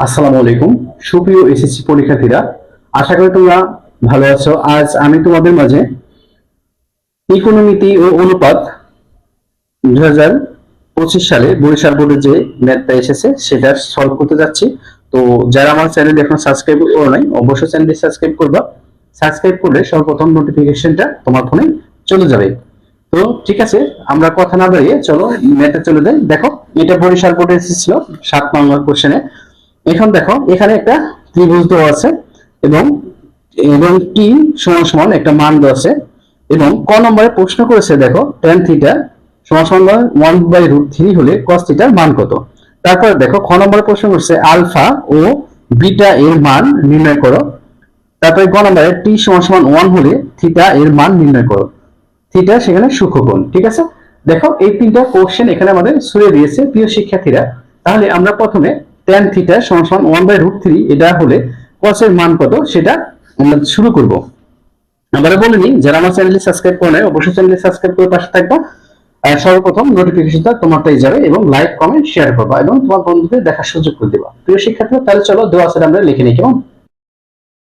আসসালামু আলাইকুম। সুপ্রিয় এসএসসি পরীক্ষার্থীরা, আশা করি তোমরা ভালো আছো। আজ আমি তোমাদের মাঝে ইকোনমিতি ও অনুপাত দুই হাজার পঁচিশ সালে বরিশাল বোর্ডে যে ম্যাথটা এসেছে, সেটা সলভ করতে যাচ্ছি। তো যারা আমার চ্যানেল এখন সাবস্ক্রাইব করো নাই, অবশ্যই চ্যানেলটি সাবস্ক্রাইব করবা। সাবস্ক্রাইব করলে সর্বপ্রথম নোটিফিকেশনটা তোমার ফোনে চলে যাবে। তো ঠিক আছে, আমরা কথা না দাঁড়িয়ে চলো, ম্যাথে চলে যাই। দেখো, এটা বরিশাল বোর্ডে এসেছিল সাত নম্বর কোশ্চেনে এখন দেখো, এখানে একটা ত্রিভুজ দেওয়া আছে এবং এবং টি সমান সমান একটা মান দেওয়া আছে এবং ক নম্বরে প্রশ্ন করেছে, দেখো টেন থিটা সমান সমান ওয়ান বাই রুট থ্রি হলে কস থিটার মান কত? তারপরে দেখো, খ নম্বরে প্রশ্ন করছে আলফা ও বিটা এর মান নির্ণয় করো। তারপরে গ নম্বরে টি সমান সমান ওয়ান হলে থিটা এর মান নির্ণয় করো। থিটা সেখানে সূক্ষ্মকোণ, ঠিক আছে? দেখো, এই তিনটা কোশ্চেন এখানে আমাদের সুরে দিয়েছে প্রিয় শিক্ষার্থীরা। তাহলে আমরা প্রথমে tan থিটা সমান সমান ওয়ান বাই রুট থ্রি এটা হলে এর মান কত? সেটা আমরা শুরু করব। আমরা বলে নিই, যারা আমার চ্যানেলটি সাবস্ক্রাইব করে নেয় অবশ্যই চ্যানেলটি সাবস্ক্রাইব করে পাশে থাকবা। আর সর্বপ্রথম নোটিফিকেশনটা তোমারটাই যাবে এবং লাইক কমেন্ট শেয়ার করবা এবং তোমার বন্ধুদের দেখার সুযোগ করে দেবা। প্রিয় শিক্ষার্থী তাহলে চলো দেওয়া আছে, আমরা লিখে নিই, কেমন?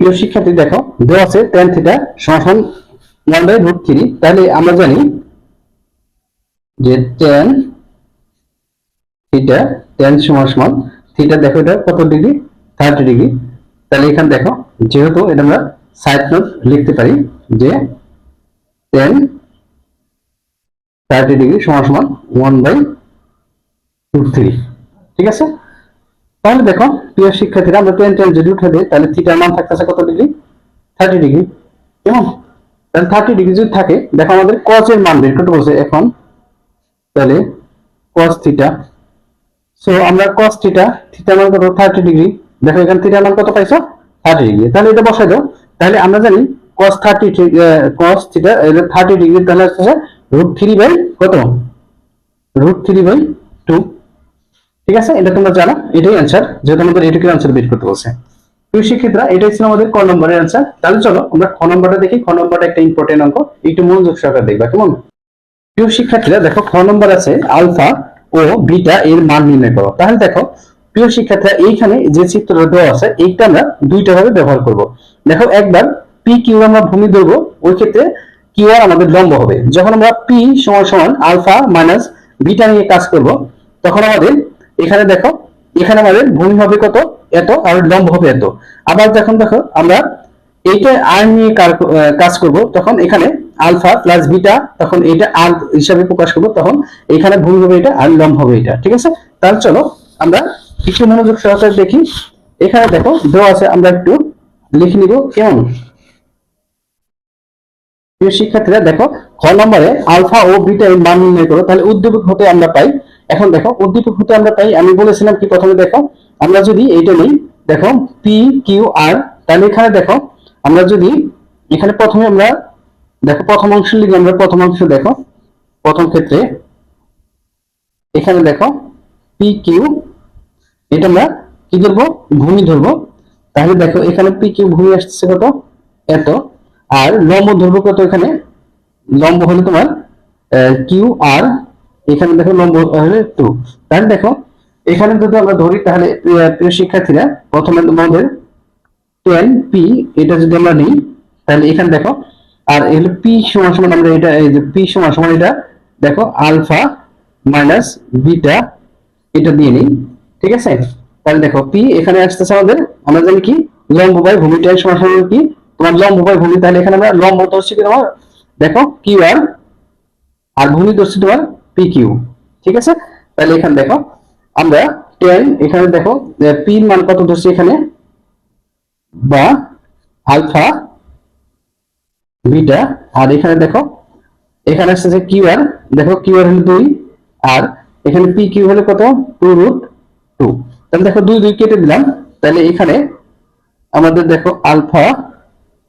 প্রিয় শিক্ষার্থী, দেখো, দেওয়া আছে tan থিটা সমান ওয়ান বাই রুট থ্রি তাহলে আমরা জানি যে tan থিটা tan সমান সমান থিটা দেখো এটা কত ডিগ্রি থার্টি ডিগ্রি তাহলে এখানে দেখো, যেহেতু এটা আমরা সাইড নোট লিখতে পারি যে tan থার্টি ডিগ্রি সমান সমান ওয়ান বাই রুট ঠিক আছে? তাহলে দেখো, প্রিয় শিক্ষার্থীরা, আমরা টেন টেন যদি উঠে দিই, তাহলে থিটার মান থাকতেছে কত ডিগ্রি থার্টি ডিগ্রি কেমন? তাহলে থার্টি ডিগ্রি যদি থাকে, দেখো আমাদের এর মান বের করতে বলছে এখন। তাহলে কচ থিটা সো আমরা cos থিটা থিটা মান কত? 30 ডিগ্রি দেখো এখানে থিটা মান কত পাইছো? 30 ডিগ্রি তাহলে এটা বসাই দাও। তাহলে আমরা জানি cos 30 ঠিক, cos থিটা এটা 30 ডিগ্রি তাহলে হচ্ছে √3 বাই কত? √3 বাই 2 ঠিক আছে? এটা তোমরা জানো। এটাই অ্যানসার যেহেতু আমাদের এটুকু অ্যানসার বের করতে বলছে। প্রিয় শিক্ষিতরা এটাই ছিল আমাদের ক নম্বরের অ্যানসার তাহলে চলো আমরা খ নম্বরটা দেখি। খ নম্বরটা একটা ইম্পর্টেন্ট অঙ্ক। একটু মনোযোগ সহকারে দেখবা কেমন? প্রিয় শিক্ষার্থীরা দেখো খ নম্বর আছে আলফা ও বিটা এর মান নির্ণয় করো। তাহলে দেখো, প্রিয় শিক্ষার্থীরা, এইখানে যে চিত্রটা দেওয়া আছে, এইটা আমরা দুইটা ভাবে ব্যবহার করব। দেখো, একবার পি কিউ আমরা ভূমি ধরবো, ওই ক্ষেত্রে কিউ আর আমাদের লম্ব হবে। যখন আমরা পি সমান সমান আলফা মাইনাস বিটা নিয়ে কাজ করব, তখন আমাদের এখানে দেখো, এখানে আমাদের ভূমি হবে কত? এত, আর লম্ব হবে এত। আবার যখন দেখো, আমরা এইটা আর নিয়ে কাজ করব, তখন এখানে আলফা প্লাস বিটা, তখন এটা আর হিসাবে প্রকাশ করব, তখন এখানে ভূমি হবে এটা আর লম্ব হবে এটা, ঠিক আছে? তাহলে চলো আমরা কিছু মনোযোগ সহকারে দেখি। এখানে দেখো, দেওয়া আছে, আমরা একটু লিখে নিব, কেমন? শিক্ষার্থীরা, দেখো, খ নম্বরে আলফা ও বিটা মান নির্ণয় করো, তাহলে উদ্দীপক হতে আমরা পাই, এখন দেখো, উদ্দীপক হতে আমরা পাই, আমি বলেছিলাম কি প্রথমে দেখো, আমরা যদি এইটা নিই, দেখো পি কিউ আর তাহলে এখানে দেখো, আমরা যদি এখানে প্রথমে আমরা দেখো, প্রথম অংশ লিখে আমরা প্রথম অংশ দেখো। প্রথম ক্ষেত্রে এখানে দেখো পি কিউ এটা আমরা কি ধরবো? ভূমি ধরবো। তাহলে দেখো, এখানে পি কিউ ভূমি আসতেছে কত? এত। আর লম্ব ধরবো কত এখানে? লম্ব হলো তোমার কিউ আর এখানে দেখো লম্ব হলে টু তাহলে দেখো, এখানে যদি আমরা ধরি, তাহলে প্রিয় শিক্ষার্থীরা, প্রথমে তোমাদের টেন পি এটা যদি আমরা নিই, তাহলে এখানে দেখো আর এগুলো পি সমান সমান আমরা এটা, এই যে পি সমান সমান এটা, দেখো, আলফা মাইনাস বিটা, এটা দিয়ে নিই, ঠিক আছে? তাহলে দেখো পি এখানে আসতেছে আমাদের, আমরা জানি কি? লম্ব বাই ভূমি টেন সমান সমান কি? তোমার লম্ব বাই ভূমি, তাহলে এখানে আমরা লম্ব ধরছি কি তোমার? দেখো কিউ আর আর ভূমি ধরছি তোমার পি কিউ ঠিক আছে? তাহলে এখানে দেখো, আমরা টেন এখানে দেখো পি মান কত ধরছি এখানে? বা আলফা বিটা আর এখানে দেখো, এখানে আসতেছে কিউ আর দেখো কিউ আর হলো দুই, আর এখানে পি কিউ হলো কত? টু রুট টু তাহলে দেখো দুই দুই কেটে দিলাম, তাহলে এখানে আমাদের দেখো আলফা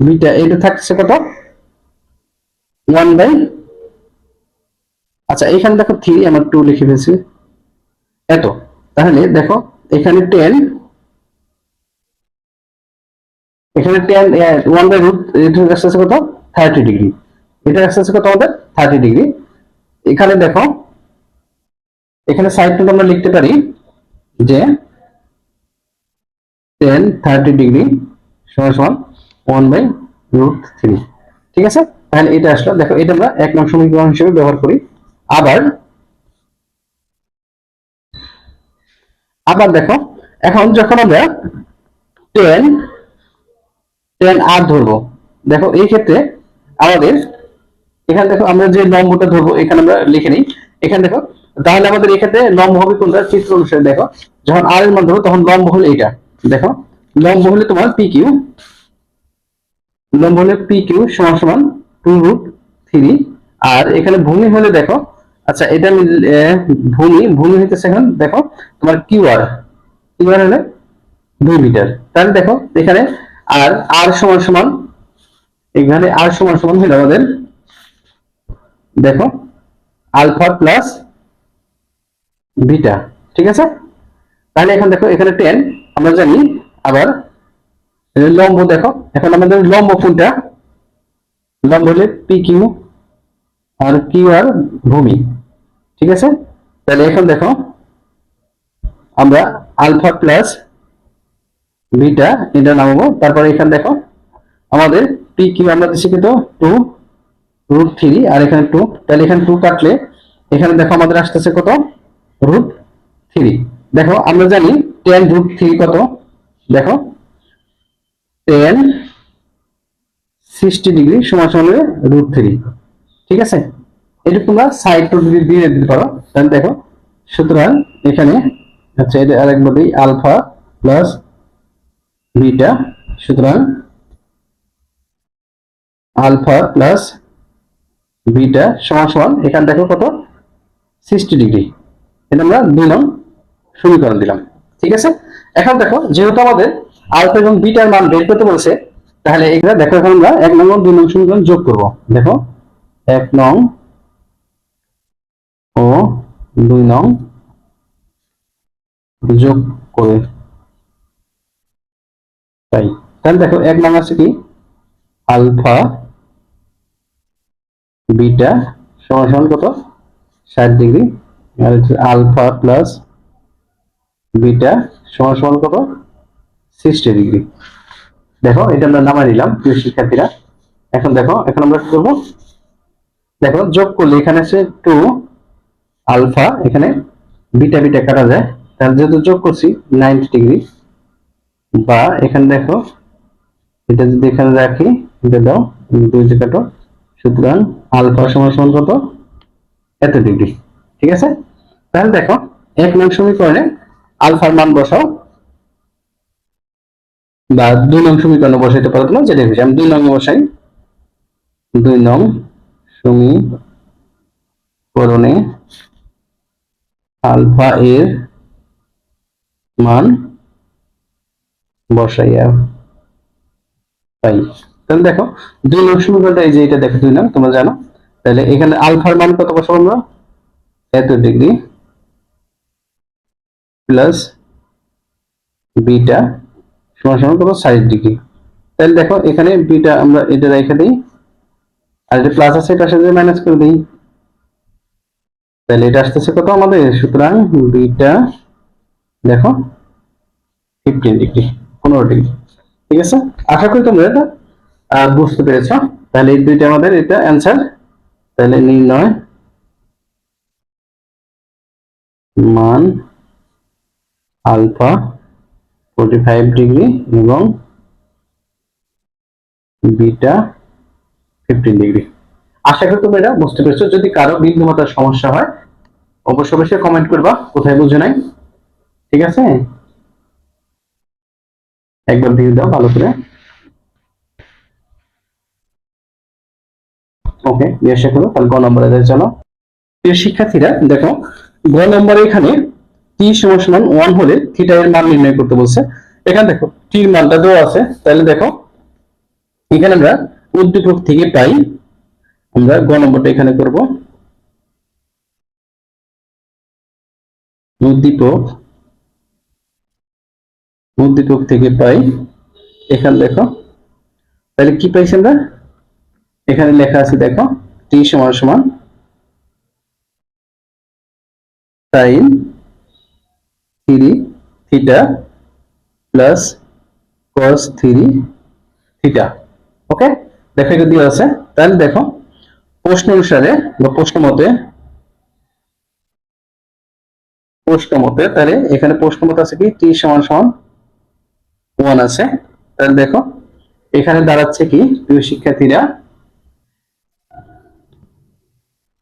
বিটা এটা থাকছে কত? ওয়ান বাই আচ্ছা এখানে দেখো থ্রি আমার টু লিখে ফেলছি। এত, তাহলে দেখো, এখানে টেন এখানে টেন ওয়ান বাই রুট এটা আসতেছে কত? থার্টি ডিগ্রি এটা আসতেছে কত আমাদের থার্টি ডিগ্রি এখানে দেখো, এখানে সাইড আমরা লিখতে পারি যে টেন থার্টি ডিগ্রি সমান সমান ওয়ান বাই রুট থ্রি ঠিক আছে? তাহলে এটা আসলো। দেখো, এটা আমরা এক নং সমীকরণ হিসেবে ব্যবহার করি। আবার আবার দেখো, এখন যখন আমরা টেন টেন আর ধরবো, দেখো, এই ক্ষেত্রে আমাদের, এখানে দেখো আমরা যে লম্বটা ধরবো, এখানে আমরা লিখে নিই। এখানে দেখো, তাহলে আমাদের এখানে লম্ব হবে কোনটা? চিত্র অনুসারে দেখো, যখন আর এর মান ধরবো, তখন লম্ব হলো এইটা। দেখো লম্ব হলে তোমার পি কিউ লম্ব হলে পি কিউ সমান সমান টু রুট থ্রি আর এখানে ভূমি হলে দেখো আচ্ছা এটা আমি ভূমি ভূমি হইতেছে এখন, দেখো, তোমার কিউ আর কিউ আর হলে দুই মিটার তাহলে দেখো, এখানে আর আর সমান সমান এখানে আর সমান সমান হলো আমাদের, দেখো আলফা প্লাস বিটা ঠিক আছে? তাহলে এখন দেখো, এখানে টেন আমরা জানি, আবার লম্ব দেখো, এখন আমাদের লম্ব কোনটা? লম্ব হলে পি কিউ আর কিউ আর ভূমি, ঠিক আছে? তাহলে এখন দেখো, আমরা আলফা প্লাস বিটা এটা নামাবো, তারপরে এখানে দেখো, আমাদের পি কিউ আমরা দিচ্ছি কিন্তু টু রুট থ্রি আর এখানে টু তাহলে এখানে টু কাটলে, এখানে দেখো আমাদের আসতেছে কত? রুট থ্রি দেখো, আমরা জানি টেন রুট থ্রি কত? দেখো টেন সিক্সটি ডিগ্রি সমান সমান রুট থ্রি ঠিক আছে? এটা তোমরা সাইড টু ডিগ্রি দিয়ে দিতে পারো। তাহলে দেখো, সুতরাং এখানে আচ্ছা এটা আরেকবার আলফা প্লাস বিটা সুতরাং আলফা প্লাস বিটা সমান সমান, এখানে দেখো কত? সিক্সটি ডিগ্রি এটা আমরা দুই নং সমীকরণ দিলাম, ঠিক আছে? এখন দেখো, যেহেতু আমাদের আলফা এবং বিটার মান বের করতে বলছে, তাহলে এখানে দেখো, এখন আমরা এক নং দুই নং সমীকরণ যোগ করব। দেখো, এক নং ও দুই নং যোগ করে তাই। তাহলে দেখো, এক নং আছে কি? আলফা বিটা সমান সমান কত? ষাট ডিগ্রি। আলফা প্লাস বিটা সমান সমান কত? Sixty degree. দেখো, এটা আমরা নামাই নিলাম, প্রিয় শিক্ষার্থীরা। এখন দেখো, এখন আমরা কি করব? দেখো, যোগ করলে এখানে আছে টু আলফা, এখানে বিটা বিটা কাটা যায়। তাহলে যেহেতু যোগ করছি, নাইনটি ডিগ্রি। বা এখানে দেখো, এটা যদি এখানে রাখি, এটা দাও, দুই কাটো সুতরাং আলফা সমান সমান কত? এত ডিগ্রি ঠিক আছে? তাহলে দেখো, এক নং সমীকরণে আলফার মান বসাও। বা দুই নং সমীকরণে বসাইতে পারো না যেটা আমি দুই নং বসাই। দুই নং সমীকরণে আলফা এর মান বসাইয়া পাই। তাহলে দেখো, দুই নং সমীকরণটা এই যে এটা দেখো, দুই নং, তোমরা জানো? তাহলে এখানে আলফার মান কত বসাবো আমরা? এত ডিগ্রি প্লাস বিটা সমান সমান কত? ষাট ডিগ্রি। তাহলে দেখো, এখানে বিটা আমরা এটা রেখে দিই, আর এটা প্লাস আছে, এটা সাথে মাইনাস করে দিই। তাহলে এটা আসতেছে কত আমাদের? সুতরাং বিটা, দেখো ফিফটিন ডিগ্রি, পনেরো ডিগ্রি। ঠিক আছে? আশা করি তোমরা এটা বুঝতে পেরেছ? তাহলে এই দুইটা আমাদের এটা অ্যান্সার তাহলে নির্ণয় মান আলফা ফোর্টি ফাইভ ডিগ্রি এবং বিটা ফিফটিন ডিগ্রি আশা করি তোমরা এটা বুঝতে পেরেছ। যদি কারও বিন্দুমাতার সমস্যা হয় অবশ্যই অবশ্যই কমেন্ট করবা, কোথায় বুঝে নাই? ঠিক আছে? একবার ভিউ দাও ভালো করে। ওকে জিজ্ঞাসা করো তাহলে গ নম্বরে চলো। প্রিয় শিক্ষার্থীরা, দেখো, গ নম্বরে এখানে টি সমান ওয়ান হলে থিটা এর মান নির্ণয় করতে বলছে। এখানে দেখো টির মানটা দেওয়া আছে, তাহলে দেখো, এখানে আমরা উদ্দীপক থেকে পাই, আমরা গ নম্বরটা এখানে করব। উদ্দীপক উদ্দীপক থেকে পাই, এখানে দেখো, তাহলে কি পাইছি আমরা? এখানে লেখা আছে, দেখো টি সমান সমান sine three theta plus cos three theta okay দেখো এটা দিয়ে আছে। তাহলে দেখো, প্রশ্ন অনুসারে বা প্রশ্ন মতে প্রশ্ন মতে, তাহলে এখানে প্রশ্ন মতে আছে কি? টি সমান সমান ওয়ান আছে। তাহলে দেখো, এখানে দাঁড়াচ্ছে কি? প্রিয় শিক্ষার্থীরা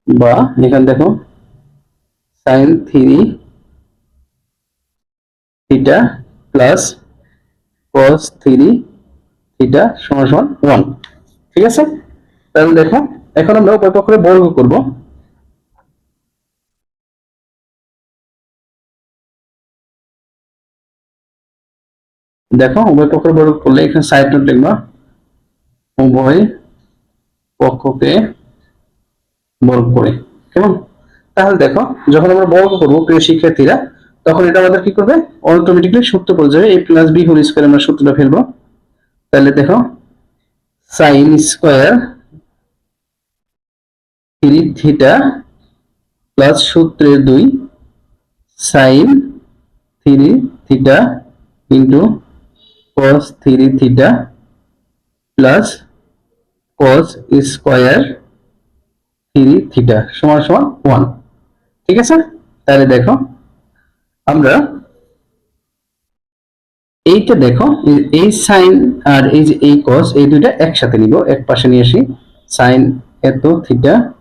বা এখানে দেখো sine three theta plus cos three theta সমান সমান ওয়ান ঠিক আছে? তাহলে দেখো, এখন আমরা উভয় পক্ষে বর্গ করব। দেখো, উভয় পক্ষের বর্গ করলে এখানে সাইড নোট লিখবা উভয় পক্ষকে বর্গ করে। কেমন? তাহলে দেখো, যখন আমরা বর্গ করব প্রিয় শিক্ষার্থীরা, তখন এটা আমাদের কি করবে? অটোমেটিকলি সূত্র পড়ে যাবে A plus B whole square আমরা সূত্রটা ফেলব। তাহলে দেখো sine square three theta plus সূত্রের দুই sine three theta into cos three theta plus cos square three theta সমান সমান ওয়ান। ঠিক আছে? তাহলে দেখো, আমরা এইটা দেখো, এই- সাইন আর এই যে এই cos, এই দুইটা একসাথে নিব। এক পাশে নিয়ে আসি, সাইন এত theta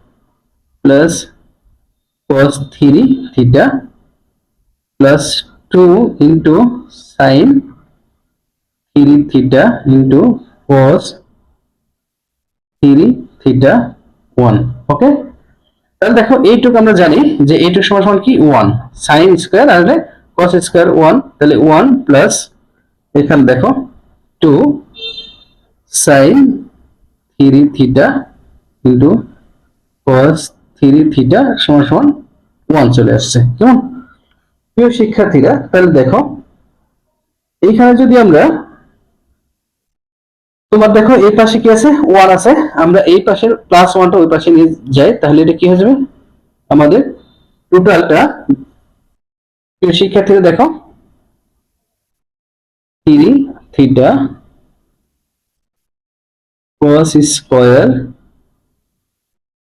plus cos three theta plus two into sine three theta into cos three theta one. Okay তাহলে দেখো, এইটুকু আমরা জানি যে এইটুকু সমান সমান কি? ওয়ান সাইন স্কোয়ার আর কস স্কোয়ার ওয়ান তাহলে ওয়ান প্লাস এখানে দেখো two sine three theta into cos three theta সমান সমান ওয়ান চলে আসছে। কেমন? প্রিয় শিক্ষার্থীরা, তাহলে দেখো, এইখানে যদি আমরা তোমার দেখো, এই পাশে কি আছে? ওয়ান আছে। আমরা এই পাশের প্লাস ওয়ানটা ওই পাশে নিয়ে যাই, তাহলে এটা কি হয়ে যাবে? আমাদের টোটালটা শিক্ষার্থীরা দেখো থ্রি থিটা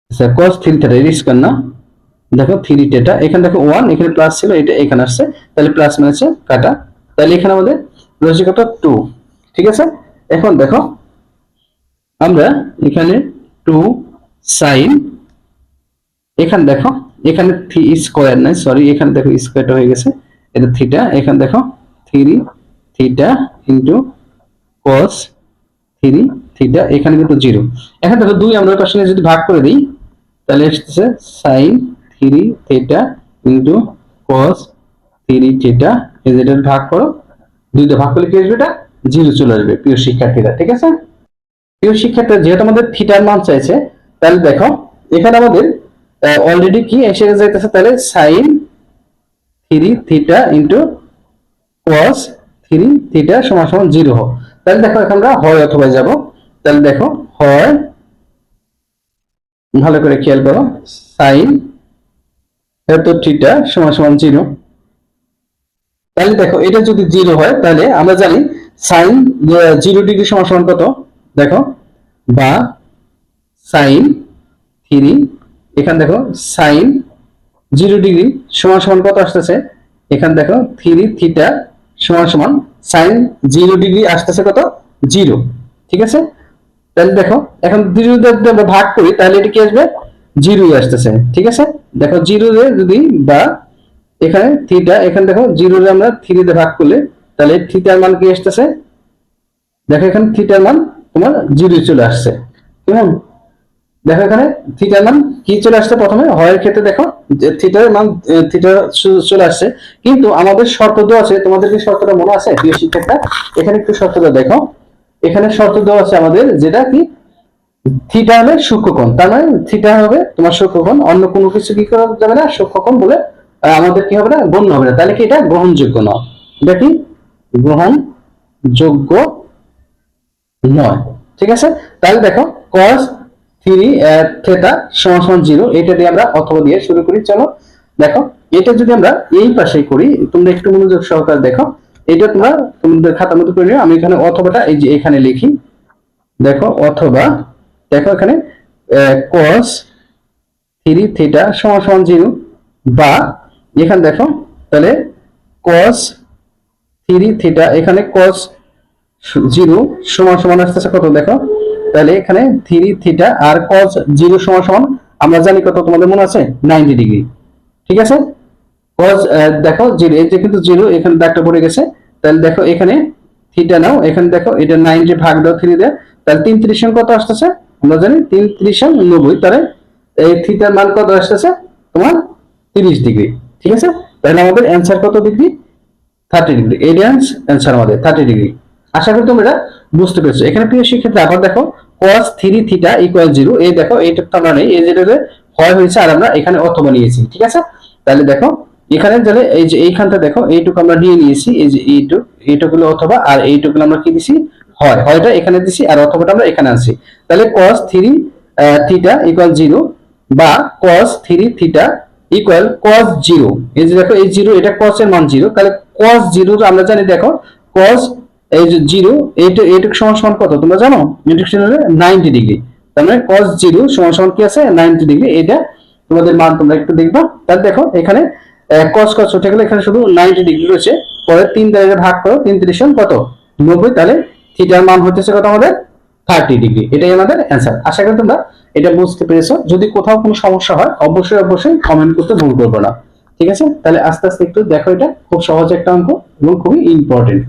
আচ্ছা থিটা এর না। দেখো থ্রি টেটা এখানে দেখো ওয়ান এখানে প্লাস ছিল, এটা এখানে আসছে, তাহলে প্লাস মাইনাসে কাটা। তাহলে এখানে আমাদের রয়েছে কত? টু ঠিক আছে? এখন দেখো, আমরা এখানে টু সাইন এখানে দেখো, এখানে থ্রি স্কোয়ার নাই সরি এখানে দেখো স্কোয়ারটা হয়ে গেছে, এটা থিটা এখানে দেখো three theta into cos three theta এখানে কিন্তু জিরো এখন দেখো দুই আমরা পাশে যদি ভাগ করে দিই, তাহলে এসেছে sine three theta into cos three theta যেটা ভাগ করো, দুইটা ভাগ করলে কি আসবে এটা? জিরো চলে আসবে, প্রিয় শিক্ষার্থীরা, ঠিক আছে? প্রিয় শিক্ষার্থীরা, যেহেতু আমাদের থিটার মান চাইছে, তাহলে দেখো, এখানে আমাদের অলরেডি কি এসে যাইতেছে, তাহলে sine three theta into cos three theta সমান সমান জিরো হোক। তাহলে দেখো, এখন আমরা হয় অথবা যাব। তাহলে দেখো, হয়, ভালো করে খেয়াল করো সাইন এত থিটা সমান সমান জিরো তাহলে দেখো, এটা যদি জিরো হয়, তাহলে আমরা জানি সাইন জিরো ডিগ্রি সমান কত? দেখো, বা সাইন থ্রি, এখানে দেখো, সাইন জিরো ডিগ্রি সমান সমান কত আসতেছে? এখানে দেখো, থ্রি থিটা সমান সমান সাইন জিরো ডিগ্রি আসতেছে কত? জিরো, ঠিক আছে? তাহলে দেখো, এখন জিরো ভাগ করি, তাহলে এটা কি আসবে? জিরোই আসতেছে, ঠিক আছে? দেখো জিরো যদি বা এখানে থিটা, এখানে দেখো জিরো আমরা থ্রি দিয়ে ভাগ করলে তাহলে থিটার মান কি আসতেছে? দেখো এখানে থিটার মান তোমার জিরো চলে আসছে। কেমন? দেখো এখানে থিটার মান কি চলে আসছে প্রথমে? হয়ের ক্ষেত্রে দেখো থিটার মান থিটা চলে আসছে। কিন্তু আমাদের শর্ত দেওয়া আছে, তোমাদের কি শর্তটা মনে আছে? প্রিয় শিক্ষকটা এখানে একটু শর্তটা দেখো। এখানে শর্ত দেওয়া আছে আমাদের যেটা কি? থিটা হলে সূক্ষ্মকোণ। তার মানে থিটা হবে তোমার সূক্ষ্মকোণ। অন্য কোনো কিছু কি করা যাবে না? সূক্ষ্মকোণ বলে আমাদের কি হবে না? গণ্য হবে না। তাহলে কি এটা গ্রহণযোগ্য নয়। এটা কি? গ্রহণযোগ্য নয়। ঠিক আছে? তাহলে দেখো, cos থ্রি থেটা সমান জিরো এটা দিয়ে আমরা অথবা দিয়ে শুরু করি, চলো। দেখো, এটা যদি আমরা এই পাশে করি, তোমরা একটু মনোযোগ সহকারে দেখো। এটা তোমরা তোমাদের খাতার মতো করে নিও। আমি এখানে অথবাটা এই যে এখানে লিখি। দেখো, অথবা, দেখো এখানে কস থ্রি থিটা সমান জিরো বা, এখানে দেখো, তাহলে কস থ্রি থিটা, এখানে কস জিরো সমান সমান আসতেছে কত দেখো? তাহলে এখানে থ্রি থিটা আর কস জিরো সমান সমান, আমরা জানি কত তোমাদের মনে আছে? Ninety degree. ঠিক আছে? কস দেখো, জিরো, এই যে কিন্তু জিরো, এখানে দাগটা পড়ে গেছে। তাহলে দেখো, এখানে থিটা নাও, এখানে দেখো, এটা নাইনটি ভাগ দাও থ্রি দেয়। তাহলে তিন ত্রিশ কত আসতেছে? আমরা জানি তিন ত্রিশ নব্বই, তাহলে এই থিটার মান কত আসতেছে? তোমার তিরিশ ডিগ্রি। ঠিক আছে? তাহলে আমাদের অ্যান্সার কত degree? Thirty degree. Aryans answer আমাদের থার্টি ডিগ্রি। আশা করি তোমরা বুঝতে পেরেছ। এখানে প্রিয় শিক্ষার্থী আবার দেখো, cos three theta equal zero এই দেখো এইটা তো আমরা নেই, এই যেটা হয় হয়েছে, আর আমরা এখানে অথবা নিয়েছি ঠিক আছে? তাহলে দেখো, এখানে তাহলে এই যে এইখানটা দেখো, এইটুকু আমরা নিয়ে নিয়েছি, এই যে এইটুক এইটুকুলো অথবা, আর এইটুকুলো আমরা কি দিছি? হয় হয়টা এখানে দিছি, আর অথবাটা আমরা এখানে আনছি। তাহলে cos three theta equal zero বা cos three theta equal cos zero এই যে দেখো, এই জিরো এটা cos এর মান জিরো তাহলে cos জিরো আমরা জানি, দেখো, cos এই যে জিরো এইটা এইটুকু সমান সমান কত? তোমরা জানো? ইন্ডাকশন হলে নাইনটি ডিগ্রি তার মানে cos জিরো সমান সমান কি আছে? নাইনটি ডিগ্রি এটা তোমাদের মান তোমরা একটু দেখবা। তাহলে দেখো, এখানে cos cos উঠে গেলে এখানে শুধু নাইনটি ডিগ্রি রয়েছে। পরে তিন দ্বারা ভাগ করো, তিন ত্রিশ কত? নব্বই। তাহলে থিটার মান হতেছে কত আমাদের? থার্টি ডিগ্রি এটাই আমাদের অ্যান্সার আশা করি তোমরা এটা বুঝতে পেরেছ। যদি কোথাও কোনো সমস্যা হয়, অবশ্যই অবশ্যই কমেন্ট করতে ভুল করবে না। ঠিক আছে? তাহলে আস্তে আস্তে একটু দেখো এটা, খুব সহজ একটা অঙ্ক এবং খুবই ইম্পর্টেন্ট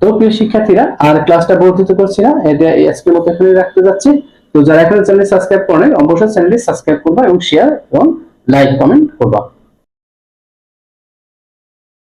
তো প্রিয় শিক্ষার্থীরা, আর ক্লাসটা বর্ধিত করছি না এটা আজকের মতো এখানে রাখতে যাচ্ছি। তো যারা এখানে চ্যানেল সাবস্ক্রাইব করেন, অবশ্যই চ্যানেলটি সাবস্ক্রাইব করবা এবং শেয়ার এবং লাইক কমেন্ট করবা।